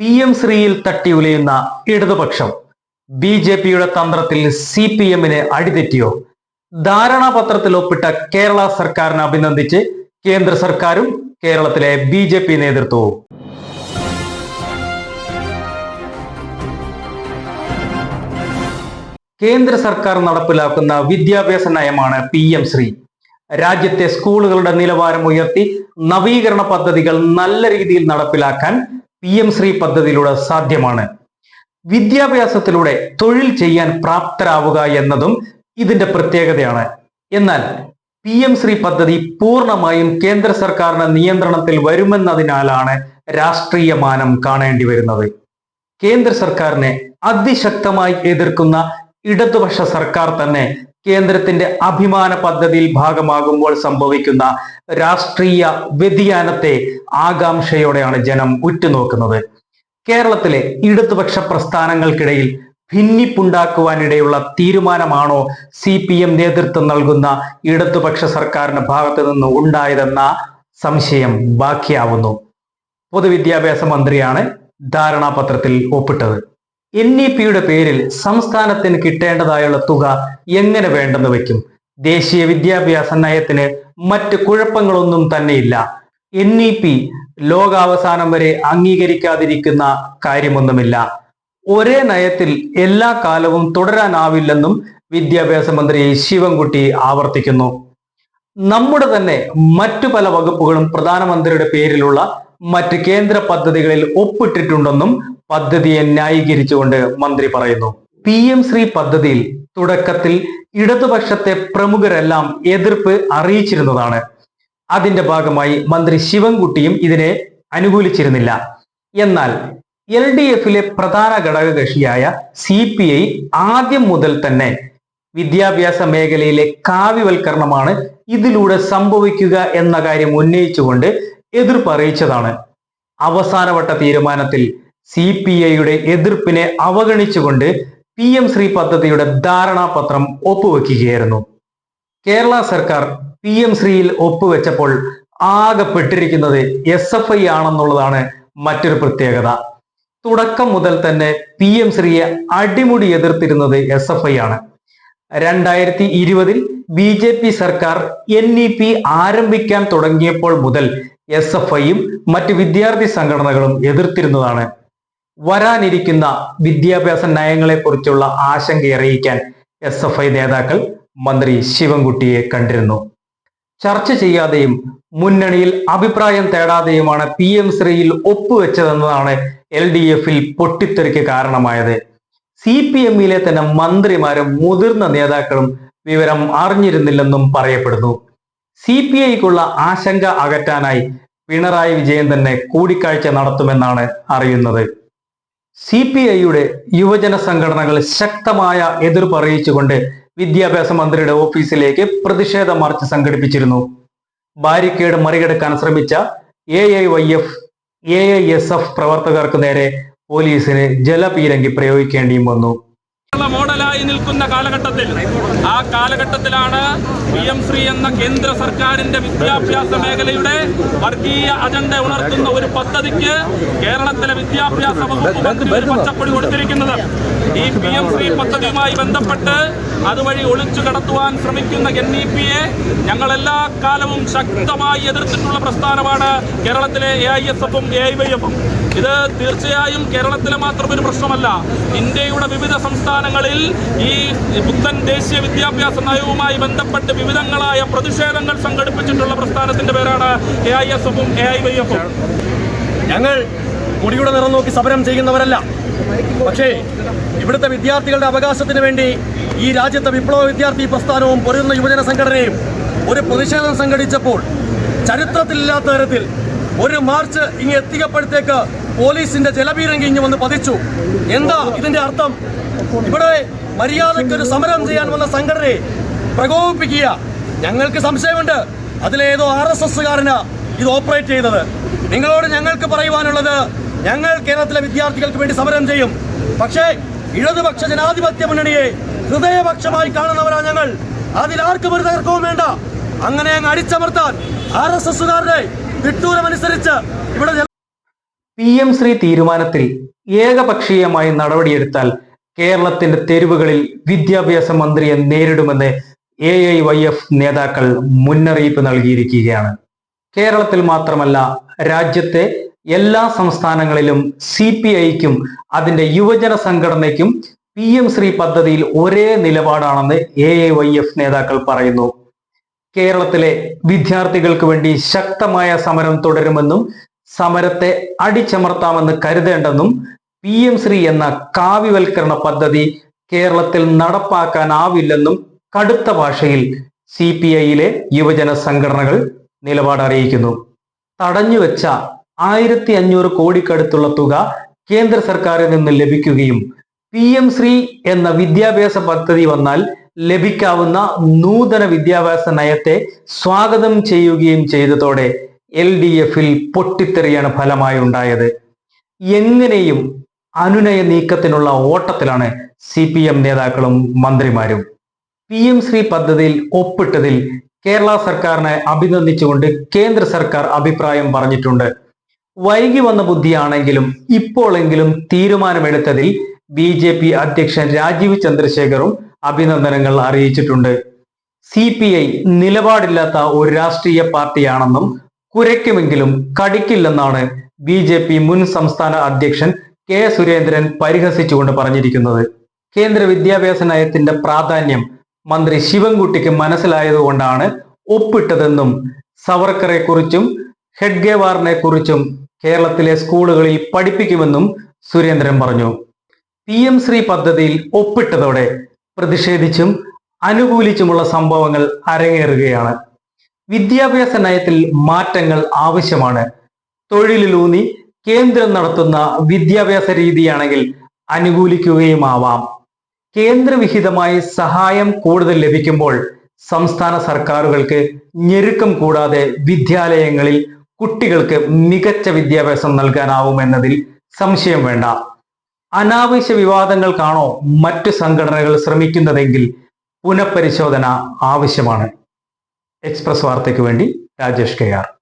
P M ശ്രീയിൽ തട്ടി ഉലയുന്ന ഇടതുപക്ഷം. B J പിയുടെ തന്ത്രത്തിൽ സി പി എമ്മിന് അടിതെറ്റിയോ? ധാരണാപത്രത്തിൽ ഒപ്പിട്ട കേരള സർക്കാരിനെ അഭിനന്ദിച്ച് കേന്ദ്ര സർക്കാരും കേരളത്തിലെ ബി ജെ പി നേതൃത്വവും. കേന്ദ്ര സർക്കാർ നടപ്പിലാക്കുന്ന വിദ്യാഭ്യാസ നയമാണ് പി എം ശ്രീ. രാജ്യത്തെ സ്കൂളുകളുടെ നിലവാരം ഉയർത്തി നവീകരണ പദ്ധതികൾ നല്ല രീതിയിൽ നടപ്പിലാക്കാൻ പി എം ശ്രീ പദ്ധതിയിലൂടെ സാധ്യമാണ്. വിദ്യാഭ്യാസത്തിലൂടെ തൊഴിൽ ചെയ്യാൻ പ്രാപ്തരാവുക എന്നതും ഇതിന്റെ പ്രത്യേകതയാണ്. എന്നാൽ പി എം ശ്രീ പദ്ധതി പൂർണമായും കേന്ദ്ര സർക്കാരിന്റെ നിയന്ത്രണത്തിൽ വരുമെന്നതിനാലാണ് രാഷ്ട്രീയ മാനം കാണേണ്ടി വരുന്നത്. കേന്ദ്ര സർക്കാരിനെ അതിശക്തമായി എതിർക്കുന്ന ഇടതുപക്ഷ സർക്കാർ തന്നെ കേന്ദ്രത്തിന്റെ അഭിമാന പദ്ധതിയിൽ ഭാഗമാകുമ്പോൾ സംഭവിക്കുന്ന രാഷ്ട്രീയ വ്യതിയാനത്തെ ആകാംക്ഷയോടെയാണ് ജനം ഉറ്റുനോക്കുന്നത്. കേരളത്തിലെ ഇടതുപക്ഷ പ്രസ്ഥാനങ്ങൾക്കിടയിൽ ഭിന്നിപ്പുണ്ടാക്കുവാനിടയുള്ള തീരുമാനമാണോ സി പി എം നേതൃത്വം നൽകുന്ന ഇടതുപക്ഷ സർക്കാരിന്റെ ഭാഗത്തു നിന്ന് ഉണ്ടായതെന്ന സംശയം ബാക്കിയാവുന്നു. പൊതുവിദ്യാഭ്യാസ മന്ത്രിയാണ് ധാരണാപത്രത്തിൽ ഒപ്പിട്ടത്. എൻ ഇ പിയുടെ പേരിൽ സംസ്ഥാനത്തിന് കിട്ടേണ്ടതായുള്ള തുക എങ്ങനെ വേണ്ടെന്ന് വെക്കും ദേശീയ വിദ്യാഭ്യാസ നയത്തിന് മറ്റ് കുഴപ്പങ്ങളൊന്നും തന്നെയില്ല. എൻ ഇ പി ലോകാവസാനം വരെ അംഗീകരിക്കാതിരിക്കുന്ന കാര്യമൊന്നുമില്ല. ഒരേ നയത്തിൽ എല്ലാ കാലവും തുടരാനാവില്ലെന്നും വിദ്യാഭ്യാസ മന്ത്രി ശിവൻകുട്ടി ആവർത്തിക്കുന്നു. നമ്മുടെ തന്നെ മറ്റു പല വകുപ്പുകളും പ്രധാനമന്ത്രിയുടെ പേരിലുള്ള മറ്റ് കേന്ദ്ര പദ്ധതികളിൽ ഒപ്പിട്ടിട്ടുണ്ടെന്നും പദ്ധതിയെ ന്യായീകരിച്ചുകൊണ്ട് മന്ത്രി പറയുന്നു. പി എം ശ്രീ പദ്ധതിയിൽ തുടക്കത്തിൽ ഇടതുപക്ഷത്തെ പ്രമുഖരെല്ലാം എതിർപ്പ് അറിയിച്ചിരുന്നതാണ്. അതിന്റെ ഭാഗമായി മന്ത്രി ശിവൻകുട്ടിയും ഇതിനെ അനുകൂലിച്ചിരുന്നില്ല. എന്നാൽ എൽ ഡി എഫിലെ പ്രധാന ഘടകകക്ഷിയായ സി പി ഐ ആദ്യം മുതൽ തന്നെ വിദ്യാഭ്യാസ മേഖലയിലെ കാവ്യവൽക്കരണമാണ് ഇതിലൂടെ സംഭവിക്കുക എന്ന കാര്യം ഉന്നയിച്ചുകൊണ്ട് എതിർപ്പ് അറിയിച്ചതാണ് അവസാനവട്ട തീരുമാനത്തിൽ സി പി ഐയുടെ എതിർപ്പിനെ അവഗണിച്ചുകൊണ്ട് പി എം ശ്രീ പദ്ധതിയുടെ ധാരണാപത്രം ഒപ്പുവെക്കുകയായിരുന്നു. കേരള സർക്കാർ പി എം ശ്രീയിൽ ഒപ്പുവെച്ചപ്പോൾ ആകെപ്പെട്ടിരിക്കുന്നത് എസ് എഫ് ഐ ആണെന്നുള്ളതാണ് മറ്റൊരു പ്രത്യേകത. തുടക്കം മുതൽ തന്നെ പി എം ശ്രീയെ അടിമുടി എതിർത്തിരുന്നത് എസ് എഫ് ഐ ആണ്. രണ്ടായിരത്തി ഇരുപതിൽ ബി ജെ പി സർക്കാർ എൻ ഇ പി ആരംഭിക്കാൻ തുടങ്ങിയപ്പോൾ മുതൽ എസ് എഫ് ഐയും മറ്റ് വിദ്യാർത്ഥി സംഘടനകളും എതിർത്തിരുന്നതാണ്. വരാനിരിക്കുന്ന വിദ്യാഭ്യാസ നയങ്ങളെക്കുറിച്ചുള്ള ആശങ്ക അറിയിക്കാൻ എസ് എഫ് ഐ നേതാക്കൾ മന്ത്രി ശിവൻകുട്ടിയെ കണ്ടിരുന്നു. ചർച്ച ചെയ്യാതെയും മുന്നണിയിൽ അഭിപ്രായം തേടാതെയുമാണ് പി എം ശ്രീയിൽ ഒപ്പുവെച്ചതെന്നതാണ് എൽ ഡി എഫിൽ പൊട്ടിത്തെറിക്ക് കാരണമായത്. സി പി എമ്മിലെ തന്നെ മന്ത്രിമാരും മുതിർന്ന നേതാക്കളും വിവരം അറിഞ്ഞിരുന്നില്ലെന്നും പറയപ്പെടുന്നു. സി പി ഐക്കുള്ള ആശങ്ക അകറ്റാനായി പിണറായി വിജയൻ തന്നെ കൂടിക്കാഴ്ച നടത്തുമെന്നാണ് അറിയുന്നത്. സി പി ഐയുടെ യുവജന സംഘടനകൾ ശക്തമായ എതിർപ്പ് അറിയിച്ചുകൊണ്ട് വിദ്യാഭ്യാസ മന്ത്രിയുടെ ഓഫീസിലേക്ക് പ്രതിഷേധ മാർച്ച് സംഘടിപ്പിച്ചിരുന്നു. ബാരിക്കേഡ് മറികടക്കാൻ ശ്രമിച്ച A I Y F A I S F പ്രവർത്തകർക്ക് നേരെ പോലീസിന് ജലപീരങ്കി പ്രയോഗിക്കേണ്ടിയും വന്നു. മോഡലായി നിൽക്കുന്ന കാലഘട്ടത്തിൽ ആ കാലഘട്ടത്തിലാണ് പി എം ശ്രീ എന്ന കേന്ദ്ര സർക്കാരിന്റെ വിദ്യാഭ്യാസ മേഖലയുടെ വർഗീയ അജണ്ട ഉണർത്തുന്ന ഒരു പദ്ധതിക്ക് കേരളത്തിലെ വിദ്യാഭ്യാസ വകുപ്പ് മന്ത്രി ഒരു പച്ചപ്പൊടി കൊടുത്തിരിക്കുന്നത്. ഈ പി എം ശ്രീ പദ്ധതിയുമായി ബന്ധപ്പെട്ട് അതുവഴി ഒളിച്ചു കടത്തുവാൻ ശ്രമിക്കുന്ന എൻ ഇ പിയെ ഞങ്ങൾ എല്ലാ കാലവും ശക്തമായി എതിർത്തിട്ടുള്ള പ്രസ്ഥാനമാണ് കേരളത്തിലെ എ ഐ എസ് എഫും എ ഐ വൈ എഫും. ഇത് തീർച്ചയായും കേരളത്തിലെ മാത്രം ഒരു പ്രശ്നമല്ല ഇന്ത്യയുടെ വിവിധ സംസ്ഥാനങ്ങളിൽ ഈ പുത്തൻ ദേശീയ വിദ്യാഭ്യാസ നയവുമായി ബന്ധപ്പെട്ട് വിവിധങ്ങളായ പ്രതിഷേധങ്ങൾ സംഘടിപ്പിച്ചിട്ടുള്ള പ്രസ്ഥാനത്തിന്റെ പേരാണ് എ ഐ എസ് എഫും എ ഐ വൈ എഫും ഞങ്ങൾ മുടിയുടെ നിറം നോക്കി സമരം ചെയ്യുന്നവരല്ല. പക്ഷേ ഇവിടുത്തെ വിദ്യാർത്ഥികളുടെ അവകാശത്തിന് വേണ്ടി ഈ രാജ്യത്തെ വിപ്ലവ വിദ്യാർത്ഥി പ്രസ്ഥാനവും പൊരുന്ന യുവജന സംഘടനയും ഒരു പ്രതിഷേധം സംഘടിച്ചപ്പോൾ ചരിത്രത്തിലില്ലാത്ത തരത്തിൽ ഒരു മാർച്ച് ഇങ്ങ് എത്തിക്കപ്പോഴത്തേക്ക് പോലീസിന്റെ ജലപീരങ്കി ഇങ്ങ് വന്ന് പതിച്ചു. എന്താ ഇതിന്റെ അർത്ഥം? ഇവിടെ മര്യാദയ്ക്ക് ഒരു സമരം ചെയ്യാൻ വന്ന സംഘടനയെ പ്രകോപിപ്പിക്കുക. ഞങ്ങൾക്ക് സംശയമുണ്ട്. അതിലേതോ ആർ എസ് എസ്സുകാരനാ ഇത് ഓപ്പറേറ്റ് ചെയ്തത്. നിങ്ങളോട് ഞങ്ങൾക്ക് പറയുവാനുള്ളത് ഞങ്ങൾ കേരളത്തിലെ വിദ്യാർത്ഥികൾക്ക് വേണ്ടി സമരം ചെയ്യും. പക്ഷേ ഇടതുപക്ഷ ജനാധിപത്യ മുന്നണിയെ ഹൃദയപക്ഷമായി കാണുന്നവരാ ഞങ്ങൾ. അതിൽ ആർക്കും ഒരു തർക്കവും വേണ്ട. അങ്ങനെ അങ്ങ് അടിച്ചമർത്താൻ ആർ എസ് എസ്സുകാരുടെ തിട്ടൂരമനുസരിച്ച് ഇവിടെ പി എം ശ്രീ തീരുമാനത്തിൽ ഏകപക്ഷീയമായി നടപടിയെടുത്താൽ കേരളത്തിന്റെ തെരുവുകളിൽ വിദ്യാഭ്യാസ മന്ത്രിയെ നേരിടുമെന്ന് എ ഐ വൈ എഫ് നേതാക്കൾ മുന്നറിയിപ്പ് നൽകിയിരിക്കുകയാണ്. കേരളത്തിൽ മാത്രമല്ല രാജ്യത്തെ എല്ലാ സംസ്ഥാനങ്ങളിലും സി പി ഐക്കും അതിന്റെ യുവജന സംഘടനയ്ക്കും പി എം ശ്രീ പദ്ധതിയിൽ ഒരേ നിലപാടാണെന്ന് എ ഐ വൈ എഫ് നേതാക്കൾ പറയുന്നു. കേരളത്തിലെ വിദ്യാർത്ഥികൾക്ക് വേണ്ടി ശക്തമായ സമരം തുടരുമെന്നും സമരത്തെ അടിച്ചമർത്താമെന്ന് കരുതേണ്ടെന്നും പി എം ശ്രീ എന്ന കാവ്യവൽക്കരണ പദ്ധതി കേരളത്തിൽ നടപ്പാക്കാനാവില്ലെന്നും കടുത്ത ഭാഷയിൽ സി പി ഐയിലെ യുവജന സംഘടനകൾ നിലപാട് അറിയിക്കുന്നു. തടഞ്ഞുവെച്ച ആയിരത്തി അഞ്ഞൂറ് കോടിക്കടുത്തുള്ള തുക കേന്ദ്ര സർക്കാരിൽ നിന്ന് ലഭിക്കുകയും പി എം ശ്രീ എന്ന വിദ്യാഭ്യാസ പദ്ധതി വന്നാൽ ലഭിക്കാവുന്ന നൂതന വിദ്യാഭ്യാസ നയത്തെ സ്വാഗതം ചെയ്യുകയും ചെയ്തതോടെ എൽ ഡി എഫിൽ പൊട്ടിത്തെറിയാണ് ഫലമായി ഉണ്ടായത്. എങ്ങനെയും അനുനയ നീക്കത്തിനുള്ള ഓട്ടത്തിലാണ് സി പി എം നേതാക്കളും മന്ത്രിമാരും. പി എം ശ്രീ പദ്ധതിയിൽ ഒപ്പിട്ടതിൽ കേരള സർക്കാരിനെ അഭിനന്ദിച്ചുകൊണ്ട് കേന്ദ്ര സർക്കാർ അഭിപ്രായം പറഞ്ഞിട്ടുണ്ട്. വൈകി വന്ന ബുദ്ധിയാണെങ്കിലും ഇപ്പോഴെങ്കിലും തീരുമാനമെടുത്തതിൽ ബി ജെ പി അധ്യക്ഷൻ രാജീവ് ചന്ദ്രശേഖറും അഭിനന്ദനങ്ങൾ അറിയിച്ചിട്ടുണ്ട്. സി പി ഐ നിലപാടില്ലാത്ത ഒരു രാഷ്ട്രീയ പാർട്ടിയാണെന്നും കുരയ്ക്കുമെങ്കിലും കടിക്കില്ലെന്നാണ് ബി ജെ പി മുൻ സംസ്ഥാന അധ്യക്ഷൻ കെ സുരേന്ദ്രൻ പരിഹസിച്ചുകൊണ്ട് പറഞ്ഞിരിക്കുന്നത്. കേന്ദ്ര വിദ്യാഭ്യാസ നയത്തിന്റെ പ്രാധാന്യം മന്ത്രി ശിവൻകുട്ടിക്ക് മനസ്സിലായതുകൊണ്ടാണ് ഒപ്പിട്ടതെന്നും സവർക്കറെ കുറിച്ചും ഹെഡ്ഗേവാറിനെ കുറിച്ചും കേരളത്തിലെ സ്കൂളുകളിൽ പഠിപ്പിക്കുമെന്നും സുരേന്ദ്രൻ പറഞ്ഞു. പി എം ശ്രീ പദ്ധതിയിൽ ഒപ്പിട്ടതോടെ പ്രതിഷേധിച്ചും അനുകൂലിച്ചുമുള്ള സംഭവങ്ങൾ അരങ്ങേറുകയാണ്. വിദ്യാഭ്യാസ നയത്തിൽ മാറ്റങ്ങൾ ആവശ്യമാണ്. തൊഴിലിലൂന്നി കേന്ദ്രം നടത്തുന്ന വിദ്യാഭ്യാസ രീതിയാണെങ്കിൽ അനുകൂലിക്കുകയുമാവാം. കേന്ദ്രവിഹിതമായി സഹായം കൂടുതൽ ലഭിക്കുമ്പോൾ സംസ്ഥാന സർക്കാരുകൾക്ക് ഞെരുക്കം കൂടാതെ വിദ്യാലയങ്ങളിൽ കുട്ടികൾക്ക് മികച്ച വിദ്യാഭ്യാസം നൽകാനാവുമെന്നതിൽ സംശയം വേണ്ട. അനാവശ്യ വിവാദങ്ങൾക്കാണോ മറ്റു സംഘടനകൾ ശ്രമിക്കുന്നതെങ്കിൽ പുനഃപരിശോധന ആവശ്യമാണ്. എക്സ്പ്രസ് വാർത്തയ്ക്ക് വേണ്ടി രാജേഷ് കെ ആർ.